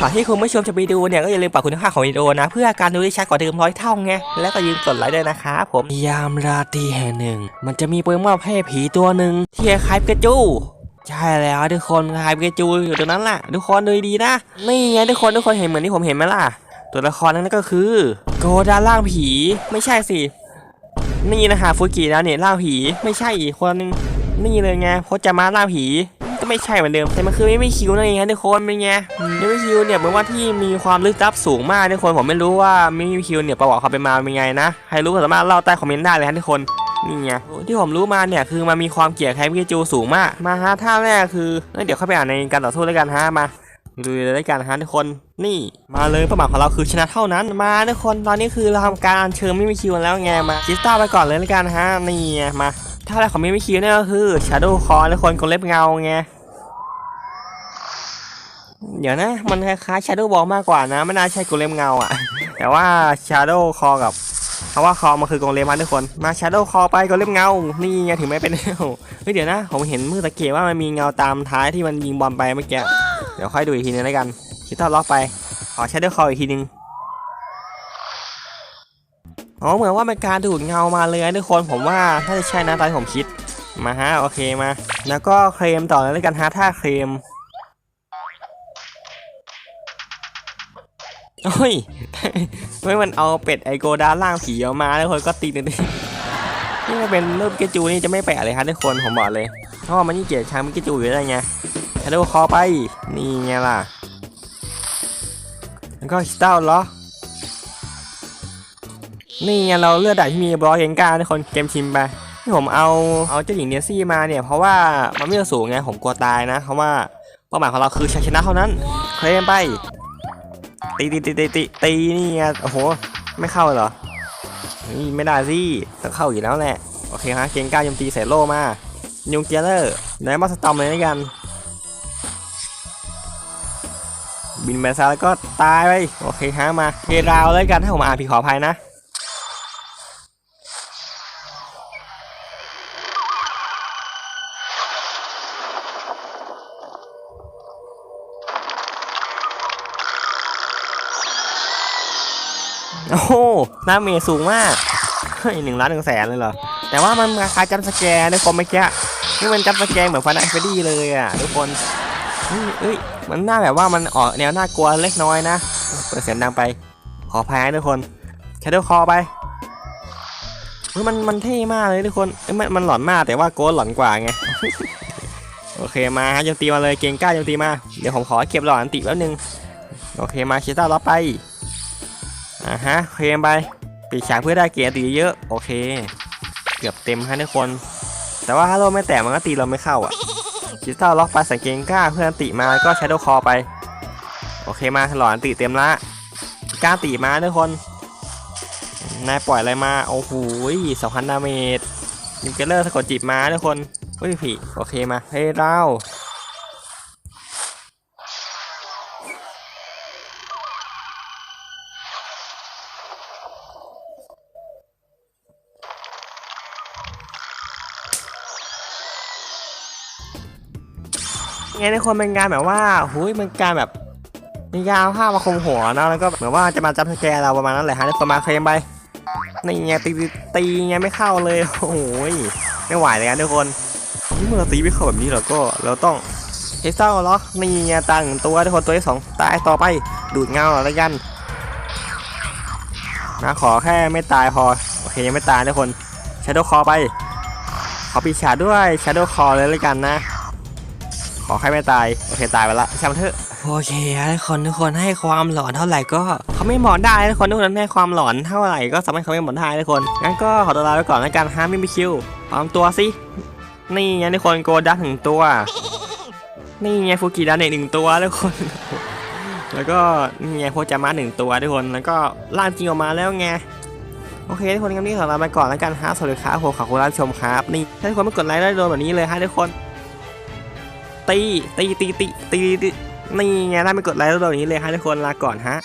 ก่อนที่คุณผู้ชมจะไปดูเนี่ยก็อย่าลืมปรับคุณภาพของวิดีโอนะ เพื่อการดูได้ชัดกว่าเดิมร้อยเท่าไงแล้วก็ยืมกดไลค์ด้วยนะครับผมยามราตรีแห่งหนึ่ง มันจะมีโปเกมอนประเภทผีตัวหนึ่งที่คล้ายๆปิกาจูใช่แล้วทุกคนคล้ายปิกาจูอยู่ตรงนั้นแหละทุกคนดูดีนะนี่ไงทุกคนทุกคนเห็นเหมือนที่ผมเห็นไหมล่ะ ตัวละครนั้นก็คือ โกดาล่างผีไม่ใช่สินี่นะฮะฟูกิแล้วเนี่ยล่างผีไม่ใช่อีกคนนึงนี่เลยไงโพจามาล่างผี ไม่ใช่เหมือนเดิมแต่มันคือไม่ไม่คิวนั่นเองฮะทุกคนเป็นไงไม่ไม่คิวเนี่ยเหมือนว่าที่มีความลึกลับสูงมากทุกคนผมไม่รู้ว่าไม่ไม่คิวเนี่ยประวัติเขาเป็นมาเป็นไงนะใครรู้ก็สามารถเล่าใต้คอมเมนต์ได้เลยฮะทุกคนนี่ไงที่ผมรู้มาเนี่ยคือมันมีความเกลียดแค้นพิกาจูสูงมากมาฮะท่าแรกคือเดี๋ยวเข้าไปอ่านในการต่อสู้แล้วยกันฮะมาดูเลยด้วยกันฮะทุกคนนี่มาเลยเป้าหมายของเราคือชนะเท่านั้นมาทุกคนตอนนี้คือเราทำการอัญเชิญไม่มีคิวแล้วไงมาคิสต้าไปก่อนเลยแล้วยกันฮะนี่ไงมาถ้าแรกของไม่มีคิวเนี่ยก็คือชาโดว์คอทุกคนกลเล็บเงาไง เดี๋ยวนะ มันคล้ายๆชาโดว์บอลมากกว่านะ ไม่น่าใช่กลเล็บเงาอะ แต่ว่าชาโดว์คอกับเพราะว่าคอมันคือกลเลมาทุกคน มาชาโดว์คอไปกลเล็บเงา นี่ไงถึงไม่เป็นเฮ้ยเดี๋ยวนะ ผมเห็นมือตะเกียบว่ามันมีเงาตามท้ายที่มันยิงบอลไปเมื่อกี้ เดี๋ยวค่อยดูอีกทีนึงแล้วกัน คิดต้าล็อกไป ขอใช้ด้วยคออีกทีนึงอ๋อเหมือนว่าเป็นการดูดเงามาเลยทุกคน ผมว่าถ้าจะใช่นะตามผมคิด มาฮะโอเคมา แล้วก็เคลมต่อเลยแล้วกันฮะถ้าเคลม โอ้ยเมื่อมันเอาเป็ดไอโกดาล่างผีออกมาแล้วคนก็ตีนึงนี่มันเป็นรูปเกจูนี่จะไม่แปลกเลยครับทุกคนผมบอกเลยเพราะว่ามันยิ่เกลียดช้างมันเกจูอยู่ได้ไงชาโดว์คอไปนี่ไงล่ะแล้วก็สตาร์ล็อนี่ไงเราเลือดดับที่มีบล็อกเองกาในคนเกมชิมไปที่ผมเอาเอาเจ้าหญิงเนซี่มาเนี่ยเพราะว่ามันไม่สูงไงผมกลัวตายนะเพราะว่าเป้าหมายของเราคือชัยชนะเท่านั้นเคลมไป ตีตีตีตีตีตีนี่ไงโอ้โห ไม่เข้าเหรอ นี่ไม่ได้สิต้องเข้าอยู่แล้วแหละ โอเคฮะ เกงก้าโจมตีใส่โล่มายุงเจเลอร์ได้มาสตอมเลยนะกัน บินไปซะแล้วก็ตายไป โอเคฮะ มาเกราวเลยกันถ้าผมอ่านผิดขออภัยนะ โอ้โหหน้าเมย์สูงมากเฮ้ยหนึ่งล้านหนึ่งแสนเลยเหรอ แต่ว่ามันราคาจัมสแกร์ในคอมเมื่อกี้นี่มันจัมสแกร์เหมือนฟันไอเฟดี้เลยอะทุกคนเฮ้ยเอ้ยมันน่าแบบว่ามันออกแนวน่ากลัวเล็กน้อยนะเปิดเสียงดังไป ขออภัยทุกคนแคดเดิลคอไปเฮ้ยมันมันเท่มากเลยทุกคนเอ้ยมันมันหลอนมากแต่ว่าโกนหลอนกว่าไงโอเคมาฮะโจมตีมาเลยเก่งกล้าโจมตีมา เดี๋ยวผมขอเก็บหลอนติแป๊บนึง โอเคมาเชต้ารับไป อ่าฮะเคลมไปปีกฉากเพื่อได้เกียร์ตีเยอะโอเค เกือบเต็มฮะทุกคน แต่ว่าถ้าเราไม่แตะมันก็ตีเราไม่เข้าอะคิสตัลล็อกไปสังเกงก้าเพื่อนติมาก็ใช้ดคอไป โอเคมาหลอนติเต็มละกล้าติมาทุกคนนายปล่อยอะไรมาโอ้โหสองพันดาเมจยิงเกลเลอร์สะกดจีบมาทุกคนเฮ้ยผีโอเคมาเฮ้ยเรา ไงทุกคนเป็นการแบบว่าหุยมันการแบบมียาวผ้ามาคลุมหัวนะแล้วก็เหมือนว่าจะมาจับสแกเราประมาณนั้นแหละฮะทุกคนมาเคลมไปนี่ไงตีตีตีไงไม่เข้าเลยโอ้โหยไม่ไหวเลยนะทุกคนนี่เมื่อเราตีไม่เข้าแบบนี้เราก็เราต้องเฮสเซอร์ล็อกนี่ไงตาหนึ่งตัวทุกคนตัวที่สองตายต่อไปดูดเงาแล้วกันนะขอแค่ไม่ตายพอโอเคยังไม่ตายทุกคนชาโดว์คอไปขอปีชาด้วยชาโดว์คอเลยแล้วกันนะ ขอแค่ไม่ตาย โอเคตายไปละช่างมันเถอะ โอเคทุกคนทุกคนให้ความหลอนเท่าไหร่ก็เขาไม่หมอนได้ทุกคนทุกคนให้ความหลอนเท่าไหร่ก็สามารถเขาไม่หมอนได้ทุกคนงั้นก็ขอตัวลาไปก่อนแล้วกันฮะไม่มีคิวพร้อมตัวสินี่ไงทุกคนโกดักหนึ่งตัว นี่ไงฟูกิดาเนหนึ่งตัวทุกคน แล้วก็นี่ไงโพจามาหนึ่งตัวทุกคนแล้วก็ล่างจริงออกมาแล้วไงโอเคทุกคนงั้นนี่ขอลาไปก่อนแล้วกันฮะสวัสดีครับผมขอบคุณรับชมครับนี่ถ้าทุกคนไม่กดไลค์ได้โดนแบบนี้เลยฮะทุกคน ตีตีตีตีตีนี่ไงถ้าไม่กดไลค์แล้วแบบนี้เลยฮะทุกคนลาก่อนฮะ